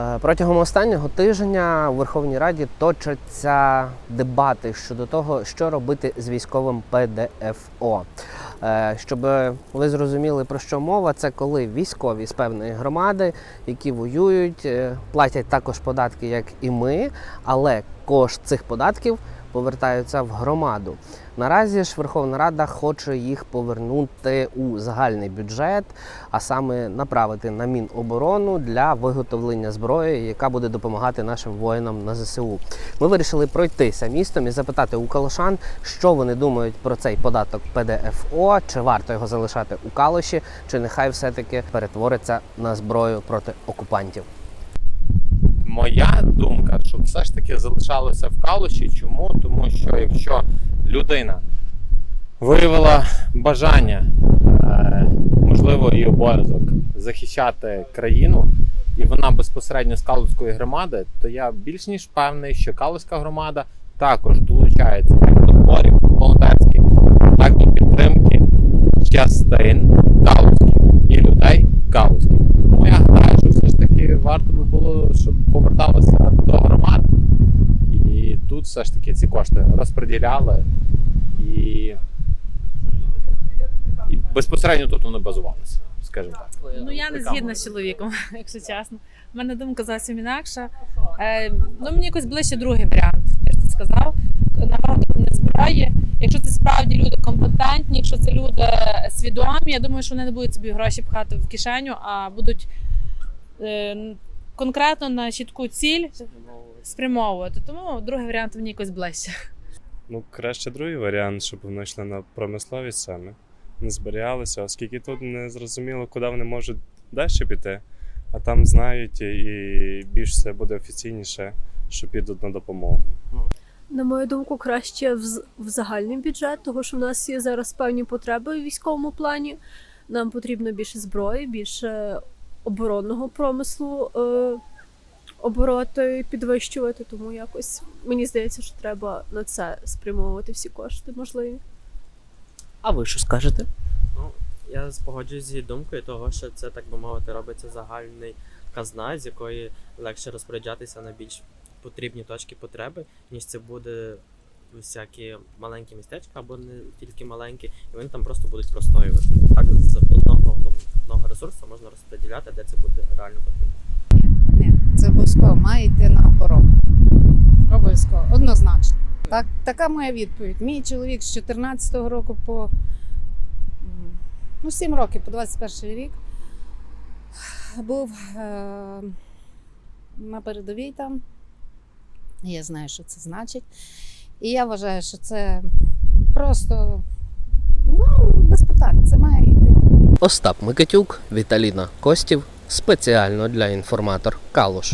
Е, Протягом останнього тижня у Верховній Раді точаться дебати щодо того, що робити з військовим ПДФО. Е, Щоб ви зрозуміли про що мова, це коли військові з певної громади, які воюють, е, платять також податки, як і ми, але кошт цих податків повертаються в громаду. Наразі ж Верховна Рада хоче їх повернути у загальний бюджет, а саме направити на Міноборону для виготовлення зброї, яка буде допомагати нашим воїнам на ЗСУ. Ми вирішили пройтися містом і запитати у калошан, що вони думають про цей податок ПДФО, чи варто його залишати у калоші, чи нехай все-таки перетвориться на зброю проти окупантів. Моя думка, щоб все ж таки залишалося в калуші. Чому? Тому що якщо людина виявила бажання, е, можливо, і обов'язок захищати країну, і вона безпосередньо з Калузької громади, то я більш ніж впевнений, що Калузька громада також долучається як до зборів волонтерських, так і підтримки частин Калузьких і людей Калузьких. Тому я гадаю, що все ж таки варто би було, щоб поверталося до громад. І тут все ж таки ці кошти розподіляли і, і безпосередньо тут вони базувалися, скажімо так. Ну я не згідна з чоловіком, якщо чесно. У мене думка зовсім інакша. Е, ну мені якось ближче другий варіант, як ти сказав. Набагато не збирає. Якщо це справді люди компетентні, якщо це люди свідомі, я думаю, що вони не будуть собі гроші пхати в кишеню, а будуть е, конкретно на чітку ціль спрямовувати. Тому другий варіант мені якось ближче. Ну, краще другий варіант, щоб вони йшли на промисловість саме, не зберігалися, оскільки тут не зрозуміло, куди вони можуть далі піти, а там знають і більш все буде офіційніше, що підуть на допомогу. На мою думку, краще в, в загальний бюджет, тому що в нас є зараз певні потреби в військовому плані. Нам потрібно більше зброї, більше оборонного промислу е, обороти підвищувати. Тому якось мені здається, що треба на це спрямовувати всі кошти можливі. А ви що скажете? Ну, я погоджуюсь з її думкою, того, що це, так би мовити, робиться загальний казна, з якої легше розпоряджатися на більш потрібні точки потреби, ніж це буде всякі маленькі містечка або не тільки маленькі, і вони там просто будуть простоювати. Так, з одного можна де це буде реально потрібно. Ні, це обов'язково має йти на оборону. Обов'язково, однозначно. Так, така моя відповідь. Мій чоловік з 14-го року по ну, 7 років, по 21 рік був е, на передовій там. Я знаю, що це значить. І я вважаю, що це просто ну, без питань, це має йти. Остап Микитюк, Віталіна Костів спеціально для інформатор Калуш.